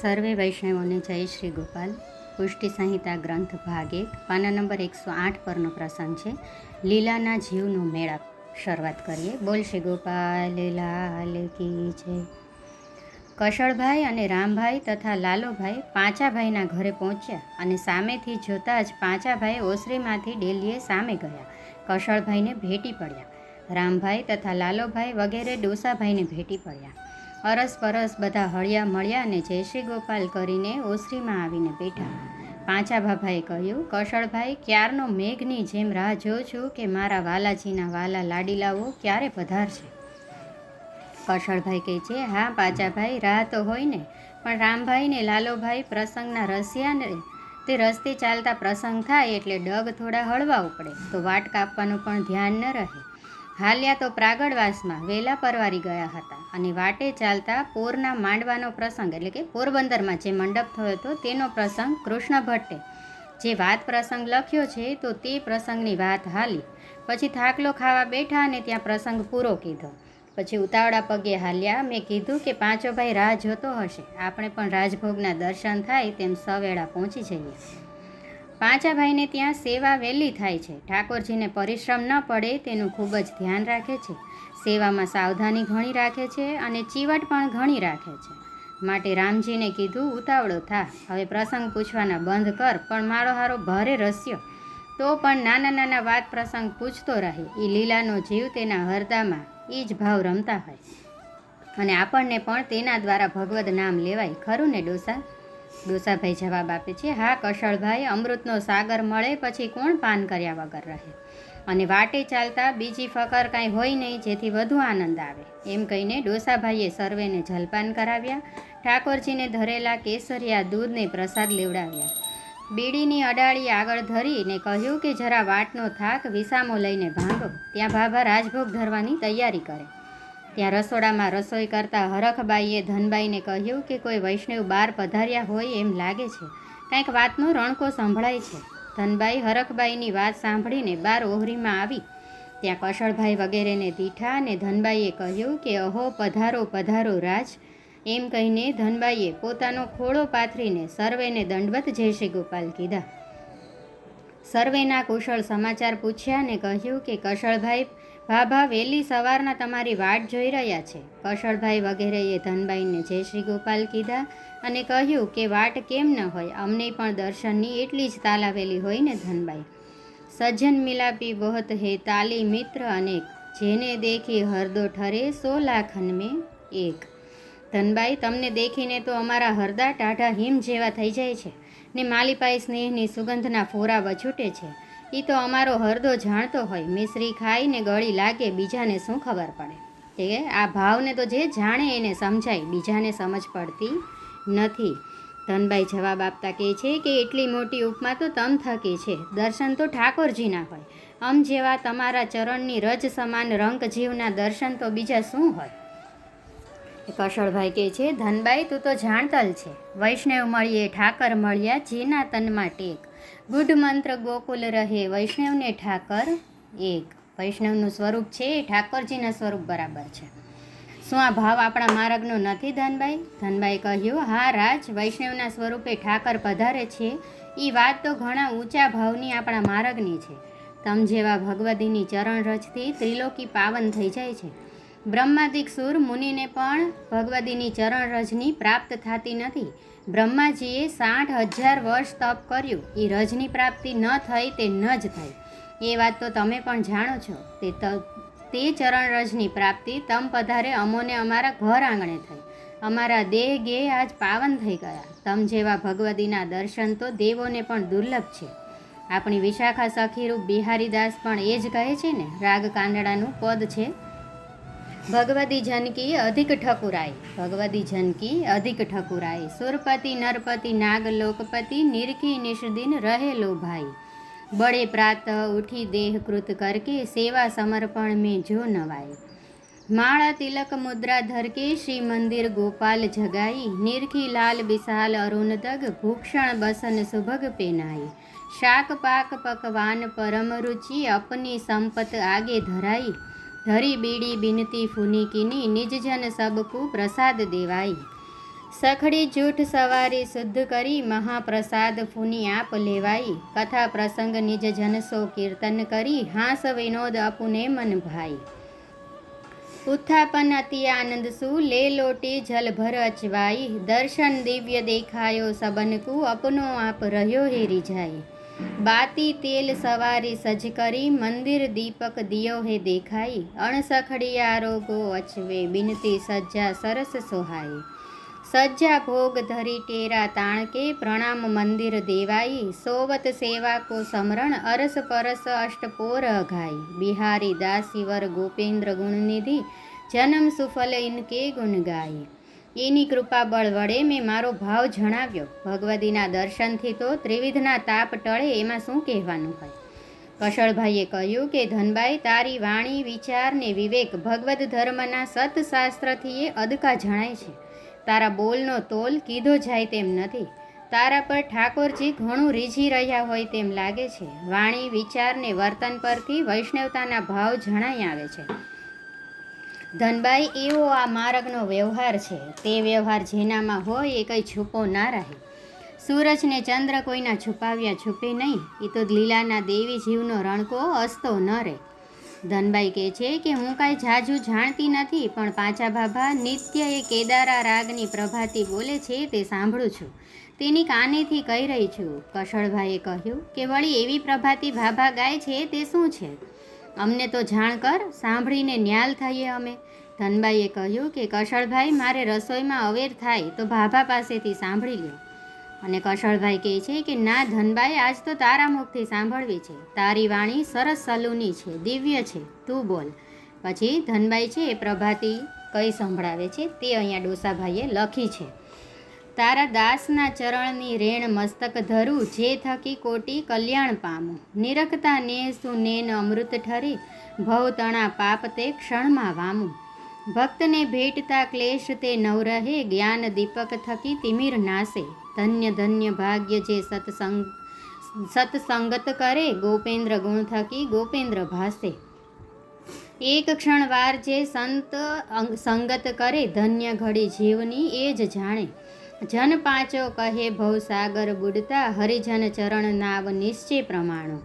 સર્વે વૈષ્ણવોને જય શ્રી ગોપાલ. પુષ્ટિ સંહિતા ગ્રંથ ભાગ એક, પાના નંબર એકસો આઠ પરનો પ્રસંગ છે. લીલાના જીવનો મેળાપ શરૂઆત કરીએ. બોલ શ્રી ગોપાલ, લાલ કી જય. કશળભાઈ અને રામભાઈ તથા લાલોભાઈ પાંચાભાઈના ઘરે પહોંચ્યા અને સામેથી જોતાં જ પાંચાભાઈ ઓસરીમાંથી ડેલીએ સામે ગયા. કશળભાઈને ભેટી પડ્યા. રામભાઈ તથા લાલોભાઈ વગેરે ડોસાભાઈને ભેટી પડ્યા. અરસ પરસ બધા હળિયા મળ્યા અને જય શ્રી ગોપાલ કરીને ઓસરીમાં આવીને બેઠા. પાંચાભાભાએ કહ્યું, કશળભાઈ, ક્યારનો મેઘની જેમ રાહ જોઉં છું કે મારા વાલાજીના વાલા લાડી લાવો, ક્યારે પધારશે કશળભાઈ કહે છે, હા, પાચાભાઈ, રાહ તો હોય ને, પણ રામભાઈ ને લાલોભાઈ પ્રસંગના રસિયાને તે રસ્તે ચાલતા પ્રસંગ થાય એટલે ડગ થોડા હળવા ઉપડે, તો વાટ કાપવાનું પણ ધ્યાન ન રહે. હાલ્યા તો પ્રાગડવાસમાં વેલા પરવારી ગયા હતા અને વાટે ચાલતા પોરના માંડવાનો પ્રસંગ, એટલે કે પોરબંદરમાં જે મંડપ થયો હતો, તેનો પ્રસંગ કૃષ્ણ ભટ્ટે. જે વાત પ્રસંગ લખ્યો છે, તો તે પ્રસંગની વાત હાલી. પછી થાકલો ખાવા બેઠા અને ત્યાં પ્રસંગ પૂરો કીધો. પછી ઉતાવળા પગે હાલ્યા, મેં કીધું કે પાંચો ભાઈ રાહ જોતો હશે. આપણે પણ રાજભોગના દર્શન થાય તેમ સવેળા પહોંચી જઈએ. પાંચાભાઈને ત્યાં સેવા વહેલી થાય છે. ઠાકોરજીને પરિશ્રમ ન પડે તેનું ખૂબ જ ધ્યાન રાખે છે. સેવામાં સાવધાની ઘણી રાખે છે અને ચીવટ પણ ઘણી રાખે છે. માટે રામજીને કીધું, ઉતાવળો થા. હવે પ્રસંગ પૂછવાના બંધ કર, પણ મારો હારો ભારે રસ્યો. તો પણ નાના નાના વાત પ્રસંગ પૂછતો રહે. એ લીલાનો જીવ તેના હરદામાં એ જ ભાવ રમતા હોય. અને આપણને પણ તેના દ્વારા ભગવદ નામ લેવાય. ખરું ને ડોસા? ડોસાભાઈ જવાબ આપે છે, હા, કશળભાઈ, અમૃતનો સાગર મળે પછી કોણ પાન કર્યા વગર રહે? અને વાટે ચાલતા બીજી ફકર કાંઈ હોય નહીં જેથી વધુ આનંદ આવે. એમ કહીને ડોસાભાઈએ સર્વેને જલપાન કરાવ્યા. ઠાકોરજીને ધરેલા કેસરિયા દૂધને પ્રસાદ લેવડાવ્યા. બીડીની અડાળી આગળ ધરીને કહ્યું કે, જરા વાટનો થાક વિસામો લઈને ભાંગો. ત્યાં ભાભા રાજભોગ ધરવાની તૈયારી કરે. ત્યાં રસોડામાં રસોઈ કરતા હરખબાઈએ ધનબાઈને કહ્યું કે કોઈ વૈષ્ણવ બાર પધાર્યા હોય એમ લાગે છે. કાંઈક વાતનો રણકો સંભળાય છે. ધનબાઈ હરખબાઈની વાત સાંભળીને બાર ઓહરીમાં આવી. ત્યાં કશળભાઈ વગેરેને દીઠા અને ધનબાઈએ કહ્યું કે અહો પધારો પધારો રાજ. એમ કહીને ધનબાઈએ પોતાનો ખોળો પાથરીને સર્વેને દંડવત જય શ્રી ગોપાલ કીધા. સર્વેના કુશળ સમાચાર પૂછ્યા અને કહ્યું કે કશળભાઈ ભાભા વહેલી સવારના તમારી વાટ જોઈ રહ્યા છે. કશળભાઈ વગેરેએ ધનબાઈને જય શ્રી ગોપાલ કીધા અને કહ્યું કે વાટ કેમ ન હોય, અમને પણ દર્શનની એટલી જ તાલાવેલી હોય ને ધનબાઈ. સજ્જન મિલાપી બહત હે તાલી મિત્ર અનેક, જેને દેખી હરદો ઠરે સો લાખન મેં એક. ધનબાઈ, તમને દેખીને તો અમારા હરદા ટાઢા હિમ જેવા થઈ જાય છે ને માલીપાઈ સ્નેહની સુગંધના ફોરા વછૂટે છે. એ તો અમારો હરદો જાણતો હોય. મિશ્રી ખાઈને ગળી લાગે, બીજાને શું ખબર પડે? કે આ ભાવને તો જે જાણે એને સમજાય. બીજાને સમજ પડતી નથી. ધનબાઈ જવાબ આપતા કહે છે કે એટલી મોટી ઉપમા તો તમ થકી છે. દર્શન તો ઠાકોરજીના હોય. અમ જેવા તમારા ચરણની રજ સમાન રંગ જીવના દર્શન તો બીજા શું હોય? કશળભાઈ કહે છે ધનબાઈ તું તો જાણતલ છે. વૈષ્ણવ મળીએ, ઠાકર મળ્યા, જેના તનમાં ટેક. ગુઢ મંત્ર ગોકુલ રહે વૈષ્ણવને ઠાકર એક. વૈષ્ણવનું સ્વરૂપ છે એ ઠાકોરજીના સ્વરૂપ બરાબર છે. શું આ ભાવ આપણા માર્ગનો નથી ધનભાઈ? ધનભાઈ કહ્યું, હા રાજ, વૈષ્ણવના સ્વરૂપે ઠાકર પધારે છે. એ વાત તો ઘણા ઊંચા ભાવની આપણા માર્ગની છે. તમ જેવા ભગવતીની ચરણ રચથી ત્રિલોકી પાવન થઈ જાય છે. બ્રહ્માદિક સુર મુનિને પણ ભગવતીની ચરણ રજની પ્રાપ્ત થતી નથી. બ્રહ્માજીએ સાઠ હજાર વર્ષ તપ કર્યું. એ રજની પ્રાપ્તિ ન થઈ તે ન જ થઈ. એ વાત તો તમે પણ જાણો છો. તે તે ચરણ રજની પ્રાપ્તિ તમ પધારે અમોને અમારા ઘર આંગણે થઈ. અમારા દેહ ગે આજ પાવન થઈ ગયા. તમ જેવા ભગવતીના દર્શન તો દેવોને પણ દુર્લભ છે. આપણી વિશાખા સખીરૂપ બિહારીદાસ પણ એ જ કહે છે ને, રાગ કાંદડાનું પદ છે. ભગવતી જનકી અધિક ઠકુરાય. ભગવતી જનકી અધિક ઠકુરાય. સુરપતિ, નરપતિ નાગ લોકપતિ નિરખી, નિષદિન રહેલો ભાઈ બળે પ્રાત ઉઠી દેહ કૃત કરકે સેવા સમર્પણ મેં જો નવાય. માળા તિલક મુદ્રા ધરકે શ્રી મંદિર ગોપાલ જગાઈ. નિરખી લાલ વિશાલ અરુણદગ ભૂક્ષણ બસન સુભગ પેનાઈ શાક પાક પકવાન પરમ રુચિ, અપની સંપત આગે ધરાઈ. ધરી બીડી બિનતી ફૂનિકીની નિજ જન સબકુ પ્રસાદ દેવાઈ. સખડી જૂઠ સવારી શુદ્ધ કરી મહાપ્રસાદ ફૂની આપ લેવાઈ. કથા પ્રસંગ નિજ જનસો કીર્તન કરી હાસ વિનોદ અપુને મન ભાઈ. ઉત્થાપન અતિ આનંદ સુ લે લોટી જલ ભર અચવાઈ. દર્શન દિવ્ય દેખાયો સબનકુ અપનો આપ રહ્યો હે રીઝાઈ બાતી તેલ સવારી સજ કરી મંદિર દીપક દિયો હે દેખાઈ. અણસખડી આરોગો અચવે બિનતી સજ્જા સરસ સોહાઈ. સજ્જા ભોગ ધરી ટેરા તાણકે, પ્રણામ મંદિર દેવાઈ. સોવત સેવા કો સમરણ, અરસ પરસ અષ્ટપોર અઘાઈ. બિહારી દાસીવર ગોપેન્દ્ર ગુણનિધિ જન્મ સુફલ ઇનકે ગુણ ગાઈ. એની કૃપા બળ વડે મેં મારો ભાવ જણાવ્યો. ભગવતીના દર્શનથી તો ત્રિવિધના તાપ ટળે એમાં શું કહેવાનું હોય? કશળભાઈએ કહ્યું કે, ધનબાઈ, તારી વાણી, વિચાર ને વિવેક ભગવદ ધર્મના સતશાસ્ત્રથી એ અદકા જણાય છે. તારા બોલનો તોલ કીધો જાય તેમ નથી. તારા પર ઠાકોરજી ઘણું રીઝી રહ્યા હોય તેમ લાગે છે. વાણી, વિચાર ને વર્તન પરથી વૈષ્ણવતાના ભાવ જણાઈ આવે છે. ધનબાઈ, એવો આ માર્ગનો વ્યવહાર છે. તે વ્યવહાર જેનામાં હોય એ કંઈ છુપો ના રહે. સૂરજને ચંદ્ર કોઈના છુપાવ્યા છુપે નહીં. એ તો લીલાના દેવી જીવનો રણકો અસ્તો ન રહે. ધનબાઈ કહે છે કે, હું કાંઈ જાજુ જાણતી નથી, પણ પાછા ભાભા નિત્ય એ કેદારા રાગની પ્રભાતી બોલે છે તે સાંભળું છું. તેની કાનેથી કહી રહી છું. કશળભાઈએ કહ્યું કે, વળી એવી પ્રભાતી ભાભા ગાય છે, તે શું છે? અમને તો જાણ કર, સાંભળીને ન્યાલ થઈએ અમે. ધનબાઈએ કહ્યું કે, કશળભાઈ, મારે રસોઈમાં અવેર થાય, તો ભાભા પાસેથી સાંભળી લ્યો. અને કશળભાઈ કહે છે કે, ના ધનબાઈ આજ તો તારા મુખથી સાંભળવી છે. તારી વાણી સરસ સલૂની છે, દિવ્ય છે. તું બોલ. પછી ધનબાઈ છે એ પ્રભાતી કઈ સંભળાવે છે તે અહીંયા ડોસાભાઈએ લખી છે. તારા દાસના ચરણની રેણ મસ્તક ધરું, જે થકી કોટી કલ્યાણ પામું. નિરખતા ને સુનેન અમૃત ઠરે, ભવ તણા પાપ તે ક્ષણમાં વામું. ભક્તને ભેટતા ક્લેશ તે નવ રહે, જ્ઞાન દીપક થકી તિમિર નાશે ધન્ય ધન્ય ભાગ્ય જે સત્સંગ, સત્સંગત કરે, ગોપેન્દ્ર ગુણ થકી ગોપેન્દ્ર ભાસે. એક ક્ષણ વાર જે સંત સંગત કરે, ધન્ય ઘડી જીવની એ જ જાણે. જન પાંચો કહે ભવસાગર બુડતા, હરિજન ચરણ નાવ નિશ્ચય પ્રમાણો.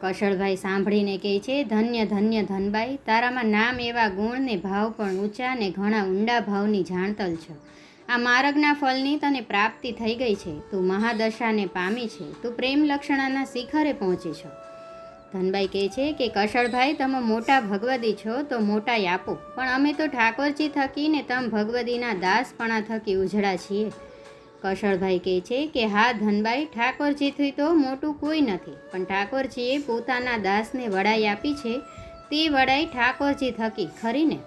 કશળભાઈ સાંભળીને કહે છે, ધન્ય ધન્ય ધનબાઈ, તારામાં નામ એવા ગુણ ને ભાવ પણ ઊંચા ને ઘણા ઊંડા ભાવની જાણતલ છો. આ માર્ગના ફળની તને પ્રાપ્તિ થઈ ગઈ છે. તું મહાદશાને પામી છે. તું પ્રેમ લક્ષણાના શિખરે પહોંચી છો. ધનબાઈ કહે છે કે, કશળભાઈ, તમે મોટા ભગવદી છો, તો મોટાઈ આપો. પણ અમે તો ઠાકોરજી થકી ને તમ ભગવદીના દાસપણા થકી ઉજળા છીએ. કશળભાઈ કહે છે કે, હા, ધનભાઈ, ઠાકોરજીથી તો મોટું કોઈ નથી. પણ ઠાકોરજીએ પોતાના દાસને વડાઈ આપી છે. તે વડાઈ ઠાકોરજી થકી, ખરી ને?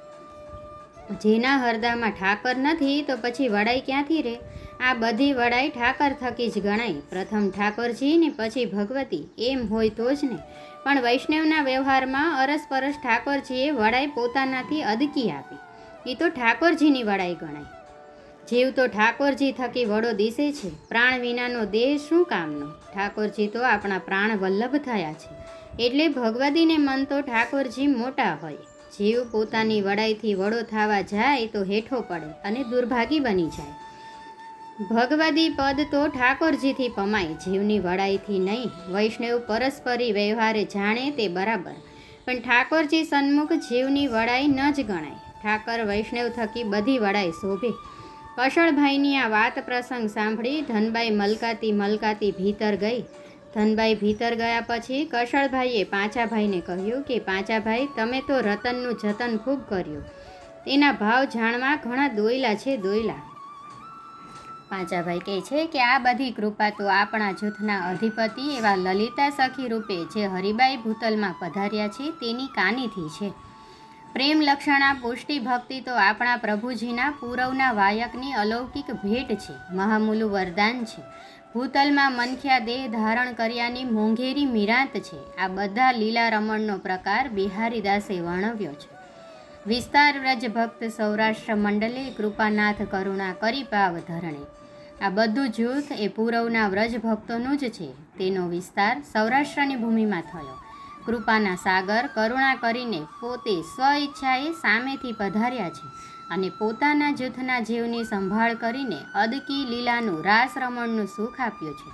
જેના હરદામાં ઠાકર નથી, તો પછી વડાઈ ક્યાંથી રહે આ બધી વડાઈ ઠાકર થકી જ ગણાય. પ્રથમ ઠાકોરજી ને પછી ભગવતી. એમ હોય તો જ ને. પણ વૈષ્ણવના વ્યવહારમાં અરસપરસ ઠાકોરજીએ વડાઈ પોતાનાથી અદકી આપી. એ તો ઠાકોરજીની વડાઈ ગણાય. જીવ તો ઠાકોરજી થકી વડો દિશે છે. પ્રાણ વિનાનો દેહ શું કામનો? ઠાકોરજી તો આપણા પ્રાણ વલ્લભ થયા છે. એટલે ભગવદીને મન તો ઠાકોરજી મોટા હોય. જીવ પોતાની વડાઈથી વડો થવા જાય તો હેઠો પડે અને દુર્ભાગી બની જાય. ભગવદી પદ તો ઠાકોરજીથી પમાય, જીવની વડાઈથી નહીં. વૈષ્ણવ પરસ્પરી વ્યવહારે જાણે તે બરાબર. પણ ઠાકોરજી સન્મુખ જીવની વડાઈ ન જ ગણાય. ઠાકર વૈષ્ણવ થકી બધી વડાઈ શોભે. કશળભાઈની આ વાત પ્રસંગ સાંભળી ધનબાઈ મલકાતી મલકાતી ભીતર ગઈ. ધનબાઈ ભીતર ગયા પછી કશળભાઈએ પાંચાભાઈને કહ્યું કે, પાંચાભાઈ, તમે તો રતનનું જતન ખૂબ કર્યું. તેના ભાવ જાણવા ઘણા દોયલા છે દોયલા. પાંચાભાઈ કહે છે કે આ બધી કૃપા તો આપણા જૂથના અધિપતિ એવા લલિતા સખી રૂપે જે હરિબાઈ ભૂતલમાં પધાર્યા છે, તેની કાનીથી છે. પ્રેમ લક્ષણા, પુષ્ટિ ભક્તિ તો આપણા પ્રભુજીના પૂરવના વાયકની અલૌકિક ભેટ છે, મહામૂલું વરદાન છે. ભૂતલમાં મનખ્યા દેહ ધારણ કર્યાની મોંઘેરી મિરાંત છે. આ બધા લીલા રમણનો પ્રકાર બિહારીદાસે વર્ણવ્યો છે. વિસ્તાર વ્રજ ભક્ત સૌરાષ્ટ્ર મંડલે કૃપાનાથ કરુણા કરી પાવ ધરણે. આ બધું જૂથ એ પૂરવના વ્રજ ભક્તોનું જ છે. તેનો વિસ્તાર સૌરાષ્ટ્રની ભૂમિમાં થયો. કૃપાના સાગર કરુણા કરીને પોતે સ્વ ઈચ્છાએ સામેથી પધાર્યા છે અને પોતાના જૂથના જીવની સંભાળ કરીને અદકી લીલાનું રાસ રમણનું સુખ આપ્યું છે.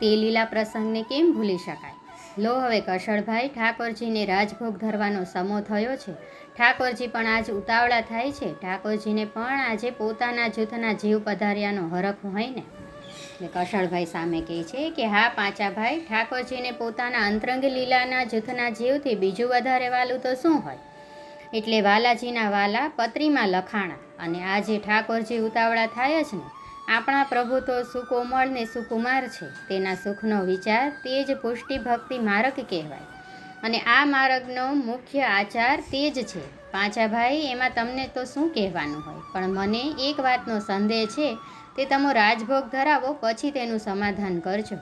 તે લીલા પ્રસંગને કેમ ભૂલી શકાય? લો, હવે કશળભાઈ, ઠાકોરજીને રાજભોગ ધરવાનો સમો થયો છે. ઠાકોરજી પણ આજ ઉતાવળા થાય છે. ઠાકોરજીને પણ આજે પોતાના જૂથના જીવ પધાર્યાનો હરખ હોય ને. એટલે કશળભાઈ સામે કહે છે કે, હા, પાંચાભાઈ, ઠાકોરજીને પોતાના અંતરંગ લીલાના જૂથના જીવથી બીજું વધારે વાલું તો શું હોય? એટલે વાલાજીના વાલા પત્રીમાં લખાણા. અને આજે ઠાકોરજી ઉતાવળા થાય જ ને. આપણા પ્રભુ તો સુકોમળ ને સુકુમાર છે. તેના સુખનો વિચાર તે જ પુષ્ટિ ભક્તિ માર્ગ કહેવાય. અને આ માર્ગનો મુખ્ય આચાર તે જ છે. પાંચાભાઈ એમાં તમને તો શું કહેવાનું હોય? પણ મને એક વાતનો સંદેહ છે તે તમે રાજભોગ ધરાવો, પછી તેનું સમાધાન કરજો.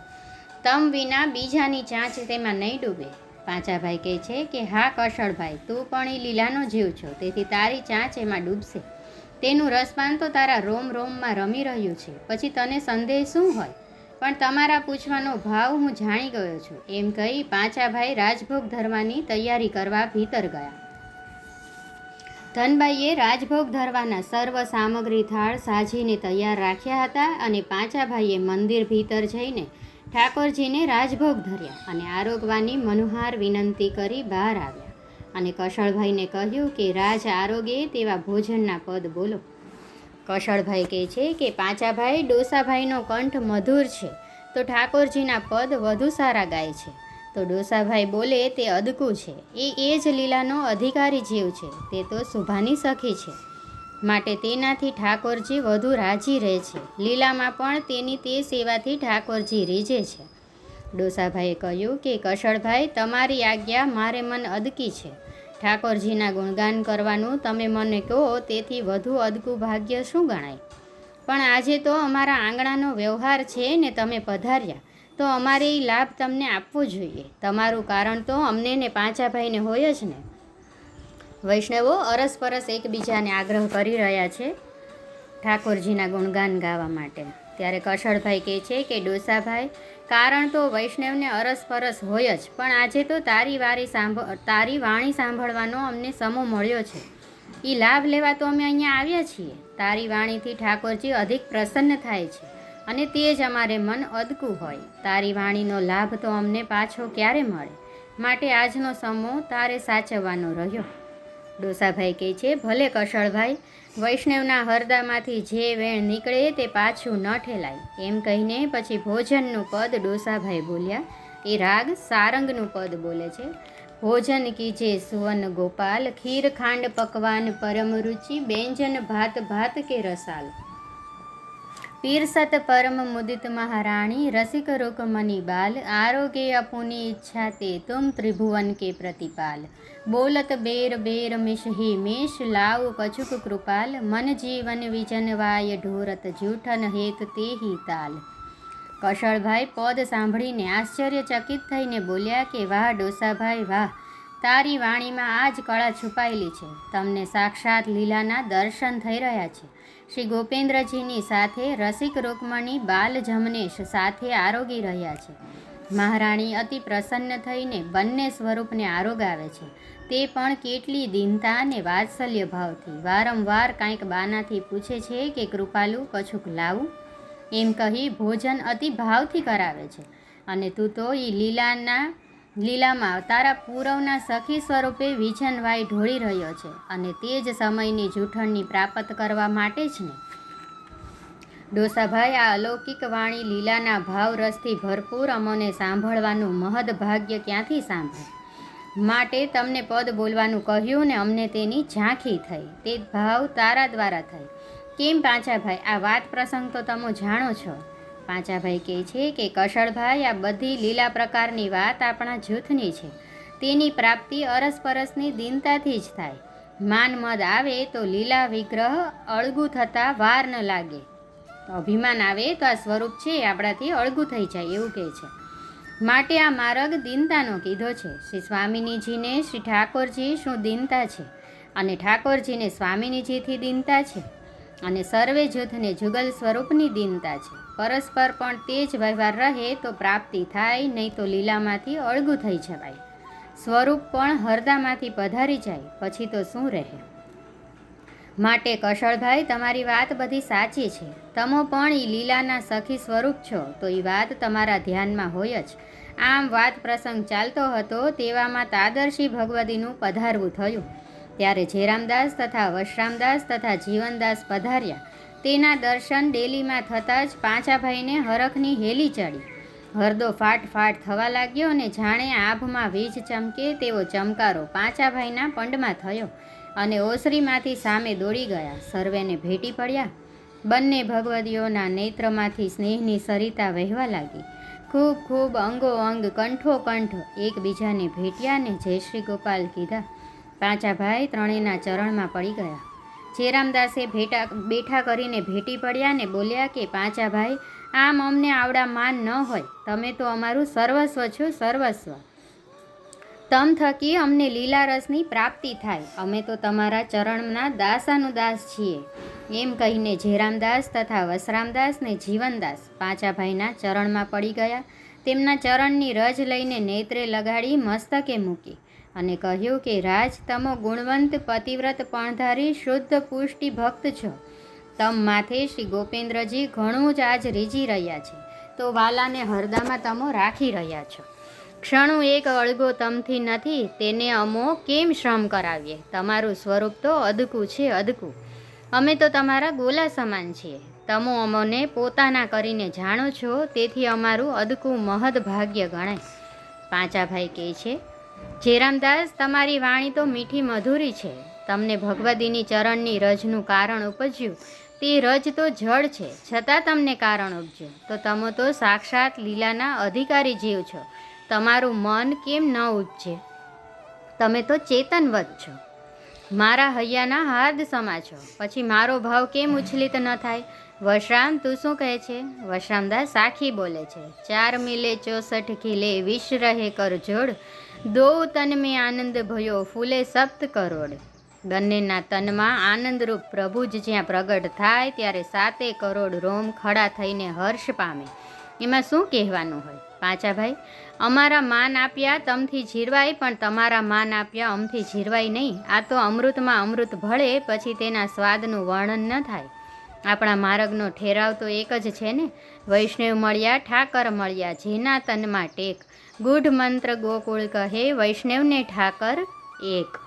તમ વિના બીજાની ચાંચ તેમાં નહીં ડૂબે. પાંચાભાઈ કહે છે કે, હા કશળભાઈ, તું પણ એ લીલાનો જીવ છો, તેથી તારી ચાંચ એમાં ડૂબશે. તેનું રસપાન તો તારા રોમ રોમમાં રમી રહ્યું છે. પછી તને સંદેહ શું હોય? પણ તમારા પૂછવાનો ભાવ હું જાણી ગયો છું. એમ કહી પાંચાભાઈ રાજભોગ ધરવાની તૈયારી કરવા ભીતર ગયા. ધનબાઈએ રાજભોગ ધરવાના સર્વ સામગ્રી થાળ સાજીને તૈયાર રાખ્યા હતા અને પાંચાભાઈએ મંદિર ભીતર જઈને ઠાકોરજીને રાજભોગ ધર્યા અને આરોગવાની મનોહાર વિનંતી કરી બહાર આવ્યા. અને કશળભાઈને કહ્યું કે, રાજ આરોગે તેવા ભોજનના પદ બોલો. કશળભાઈ કહે છે કે, પાંચાભાઈ, ડોસાભાઈનો કંઠ મધુર છે. તો ઠાકોરજીના પદ વધુ સારા ગાય છે. તો ડોસાભાઈ બોલે, તે અદકું છે. એ એ જ લીલાનો અધિકારી જીવ છે. તે તો શુભાની સખી છે. માટે તેનાથી ઠાકોરજી વધુ રાજી રહે છે. લીલામાં પણ તેની તે સેવાથી ઠાકોરજી રીઝે છે. ડોસાભાઈએ કહ્યું કે, કશળભાઈ, તમારી આજ્ઞા મારે મન અદકી છે. ઠાકોરજીના ગુણગાન કરવાનું તમે મને કહો, તેથી વધુ અદકું ભાગ્ય શું ગણાય? પણ આજે તો અમારા આંગણાનો વ્યવહાર છે ને તમે પધાર્યા. તો અમારે એ લાભ તમને આપવો જોઈએ. તમારું કારણ તો અમને ને પાંચાભાઈને હોય જ ને. વૈષ્ણવો અરસપરસ એકબીજાને આગ્રહ કરી રહ્યા છે ઠાકોરજીના ગુણગાન ગાવા માટે. ત્યારે કશળભાઈ કહે છે કે, ડોસાભાઈ કારણ તો વૈષ્ણવને અરસપરસ હોય જ, પણ આજે તો તારી વારી સાંભળ તારી વાણી સાંભળવાનો અમને સમો મળ્યો છે. એ લાભ લેવા તો અમે અહીંયા આવ્યા છીએ. તારી વાણીથી ઠાકોરજી અધિક પ્રસન્ન થાય છે અને તે જ અમારે મન અદકું હોય. તારી વાણીનો લાભ તો અમને પાછો ક્યારે મળે? માટે આજનો સમો તારે સાચવવાનો રહ્યો. ડોસાભાઈ કહે છે, ભલે કશળભાઈ, વૈષ્ણવના હરદામાંથી જે વેણ નીકળે તે પાછું ન ઠેલાય. એમ કહીને પછી ભોજનનું પદ ડોસાભાઈ બોલ્યા. એ રાગ સારંગનું પદ બોલે છે. ભોજન કીજે સુવન ગોપાલ, ખીર ખાંડ પકવાન પરમ રુચિ, બેંજન ભાત ભાત કે રસાલ. પીરસત પરમ મુદિત મહારાણી, રસિક રૂકમની બાલ, આરોગ્ય અપુની ઈચ્છા તે તુમ ત્રિભુવન કે પ્રતિપાલ. બોલત બેર બેર મિશહી મેષ લાવ પછુક કૃપાલ, મન જીવન વિજનવાય ઢોરત જૂઠન હેત તેહી તાલ. કશળભાઈ પદ સાંભળીને આશ્ચર્યચકિત થઈને બોલ્યા કે, વાહ ડોસાભાઈ, વાહ! તારી વાણીમાં આ જ કળા છુપાયેલી છે. તમને સાક્ષાત લીલાના દર્શન થઈ રહ્યા છે. શ્રી ગોપેન્દ્રજીની સાથે રસિક રૂકમણી બાલ જમનેશ સાથે આરોગી રહ્યા છે. મહારાણી અતિ પ્રસન્ન થઈને બંને સ્વરૂપને આરોગાવે છે. તે પણ કેટલી દીનતા અને વાત્સલ્ય ભાવથી વારંવાર કાંઈક બાનાથી પૂછે છે કે, કૃપાલુ, કછુક લાવું? એમ કહી ભોજન અતિ ભાવથી કરાવે છે. અને તું તો એ લીલાના લીલામાં તારા પૂરવના સખી સ્વરૂપે વિજનભાઈ ઢોળી રહ્યો છે અને તે જ સમયની જૂઠણની પ્રાપ્ત કરવા માટે જ ને. ડોસાભાઈ આ અલૌકિક વાણી લીલાના ભાવ રસથી ભરપૂર અમોને સાંભળવાનું મહદ ભાગ્ય ક્યાંથી સાંભળે? માટે તમને પદ બોલવાનું કહ્યું ને અમને તેની ઝાંખી થઈ. તે ભાવ તારા દ્વારા થઈ. કેમ પાછા ભાઈ આ વાત પ્રસંગ તો તમે જાણો છો. પાંચાભાઈ કહે છે કે કશળભાઈ, આ બધી લીલા પ્રકારની વાત આપણા જૂથની છે. તેની પ્રાપ્તિ અરસપરસની દિનતાથી જ થાય. માન મદ આવે તો લીલા વિગ્રહ અળગું થતાં વાર ન લાગે. અભિમાન આવે તો આ સ્વરૂપ છે, આપણાથી અળગું થઈ જાય એવું કહે છે. માટે આ માર્ગ દિનતાનો કીધો છે. શ્રી સ્વામિનીજીને, શ્રી ઠાકોરજી શું દિનતા છે? અને ઠાકોરજીને સ્વામિનીજીથી દિનતા છે? અને સર્વે જૂથને જુગલ સ્વરૂપની દિનતા છે. પરસ્પર પણ તે જ વ્યવહાર રહે તો પ્રાપ્તિ થાય, નહીં તો લીલામાંથી અળગું થઈ જવાય. સ્વરૂપ પણ હરદામાંથી પધારી જાય, પછી તો શું રહે? માટે કશળભાઈ, તમારી વાત બધી સાચી છે. તમો પણ એ લીલાના સખી સ્વરૂપ છો, તો એ વાત તમારા ધ્યાનમાં હોય જ. આમ વાત પ્રસંગ ચાલતો હતો, તેવામાં તાદર્શી ભગવતીનું પધારવું થયું. ત્યારે જેરામદાસ તથા વશરામદાસ તથા જીવનદાસ પધાર્યા. તેના દર્શન ડેલીમાં થતાં જ પાંચાભાઈને હરખની હેલી ચડી. હરદો ફાટ ફાટ થવા લાગ્યો અને જાણે આભમાં વીજ ચમકે તેવો ચમકારો પાંચાભાઈના પંડમાં થયો અને ઓસરીમાંથી સામે દોડી ગયા. સર્વેને ભેટી પડ્યા. બંને ભગવદીઓના નેત્રમાંથી સ્નેહની સરિતા વહેવા લાગી. ખૂબ ખૂબ અંગો અંગ કંઠો કંઠ એકબીજાને ભેટ્યા ને જય શ્રી ગોપાલ કીધા. પાંચાભાઈ ત્રણેયના ચરણમાં પડી ગયા. જેરામદાસે ભેટા, બેઠા કરીને ભેટી પડ્યા ને બોલ્યા કે, પાંચા ભાઈ, આમ અમને આવડા માન ન હોય. તમે તો અમારું સર્વસ્વ છો, સર્વસ્વ. તમ થકી અમને લીલા રસની પ્રાપ્તિ થાય. અમે તો તમારા ચરણના દાસાનું દાસ છીએ. એમ કહીને જેરામદાસ તથા વસરામદાસ ને જીવનદાસ પાંચાભાઈના ચરણમાં પડી ગયા. તેમના ચરણની રજ લઈને નેત્રે લગાડી મસ્તકે મૂકી. અને કહ્યું કે, રાજ, તમો ગુણવંત, પતિવ્રત, પણધારી, શુદ્ધ, પુષ્ટિ ભક્ત છો. તમ માથે શ્રી ગોપેન્દ્રજી ઘણું જ આજ રીઝી રહ્યા છે. તો વાલાને હરદામાં તમો રાખી રહ્યા છો. ક્ષણું એક અળગો તમથી નથી, તેને અમો કેમ શ્રમ કરાવીએ? તમારું સ્વરૂપ તો અદકું છે અદકું. અમે તો તમારા ગોલા સમાન છીએ. તમો અમોને પોતાના કરીને જાણો છો, તેથી અમારું અદકું મહદ ભાગ્ય ગણાય. પાંચાભાઈ કહે છે જેરામદાસ તમારી વાણી તો મીઠી મધુરી છે. તમને ભગવદીની ચરણની રજનું કારણ ઉપજ્યું. તે રજ તો જળ છે, છતાં તમને કારણ ઉપજ્યું. તો તમે તો સાક્ષાત લીલાના અધિકારી જીવ છો. તમારું મન કેમ ન ઉપજે? તમે તો ચેતનવત છો. મારા હૈયાના હાર્દ સમા છો. પછી મારો ભાવ કેમ ઉછલિત ન થાય? વશરામ, તું શું કહે છે? વશરામદાસ સાખી બોલે છે. ચાર મિલે ચોસઠ ખીલે વિશ રહે કરજોડ. જોડ દો તન મેં આનંદ ભયો, ફૂલે સપ્ત કરોડ. બંનેના તનમાં આનંદરૂપ પ્રભુ જ જ્યાં પ્રગટ થાય ત્યારે સાતે કરોડ રોમ ખડા થઈને હર્ષ પામે. એમાં શું કહેવાનું હોય? પાંચાભાઈ અમારા માન આપ્યા તમથી જીરવાય, પણ તમારા માન આપ્યા અમથી જીરવાય નહીં. આ તો અમૃતમાં અમૃત ભળે, પછી તેના સ્વાદનું વર્ણન ન થાય. આપણા માર્ગનો ઠેરાવ તો એક જ છે ને? વૈષ્ણવ મળ્યા, ઠાકર મળ્યા, જેના તનમાં ટેક ગૂઢ મંત્ર ગોકુળ કહે, વૈષ્ણવને ઠાકર એક.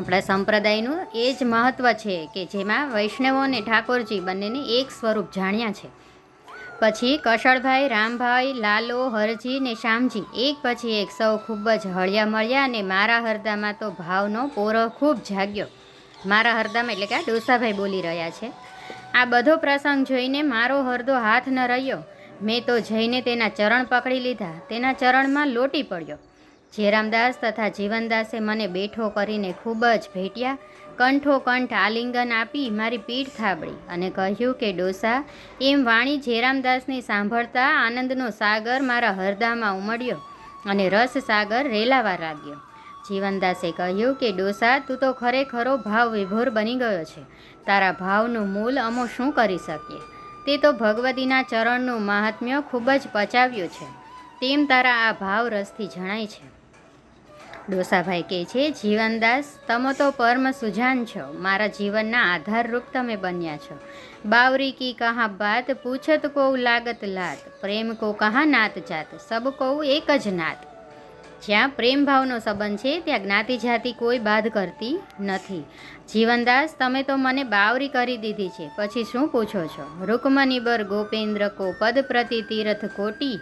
આપણા સંપ્રદાયનું એ જ મહત્ત્વ છે કે જેમાં વૈષ્ણવો અને ઠાકોરજી બંનેને એક સ્વરૂપ જાણ્યા છે. પછી કશળભાઈ, રામભાઈ, લાલો, હરજી ને શ્યામજી એક પછી એક સૌ ખૂબ જ હળિયા મળ્યા અને મારા હરદામાં તો ભાવનો પોરો ખૂબ જાગ્યો. મારા હરદામાં એટલે કે આ ડોસાભાઈ બોલી રહ્યા છે. આ બધો પ્રસંગ જોઈને મારો હરદો હાથ ન રહ્યો. મેં તો જઈને તેના ચરણ પકડી લીધા. તેના ચરણમાં લોટી પડ્યો. જેરામદાસ તથા જીવનદાસે મને બેઠો કરીને ખૂબ જ ભેટ્યા. કંઠો કંઠ આલિંગન આપી મારી પીઠ થાબડી અને કહ્યું કે, ડોસા, એમ વાણી જેરામદાસની સાંભળતા આનંદનો સાગર મારા હરદામાં ઉમડ્યો અને રસ સાગર રેલાવા લાગ્યો. જીવનદાસે કહ્યું કે, ડોસા, તું તો ખરેખરો ભાવ વિભોર બની ગયો છે. તારા ભાવનું મૂલ અમો શું કરી શકીએ? તે તો ભગવતીના ચરણનું મહાત્મ્ય ખૂબ જ પચાવ્યું છે. તેમ તારા આ ભાવ રસથી જણાય છે. ડોસાભાઈ કહે છે, જીવનદાસ, તમે તો પરમ સુજાન છો. મારા જીવનના આધારરૂપ તમે બન્યા છો. બાવરી કી કહા બાત, પૂછત કો લાગત લાત. પ્રેમ કો કહા નાત જાત. સબ કો એક જ નાત. જ્યાં પ્રેમ ભાવનો સંબંધ છે, ત્યાં જ્ઞાતિ જાતિ કોઈ બાદ કરતી નથી. જીવનદાસ, તમે તો મને બાવરી કરી દીધી છે. પછી શું પૂછો છો? રૂકમનિબર ગોપેન્દ્ર કો પદ પ્રતિ તીરથ કોટી.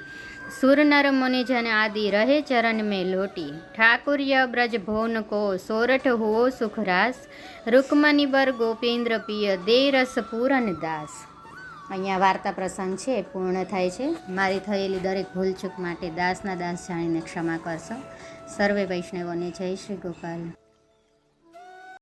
સુર નર મુનિજન આદિ રહે ચરણ મેં લોટી. ઠાકુર્ય બ્રજ ભોન કો સોરઠ હુઓ સુખરાસ રૂકમનિબર ગોપેન્દ્ર પિય દે રસ પૂરન દાસ. અહીંયા વાર્તા પ્રસંગ છે પૂર્ણ થાય છે. મારી થયેલી દરેક ભૂલચૂક માટે દાસના દાસ જાણીને ક્ષમા કરશો. સર્વે વૈષ્ણવોને જય શ્રી ગોપાલ.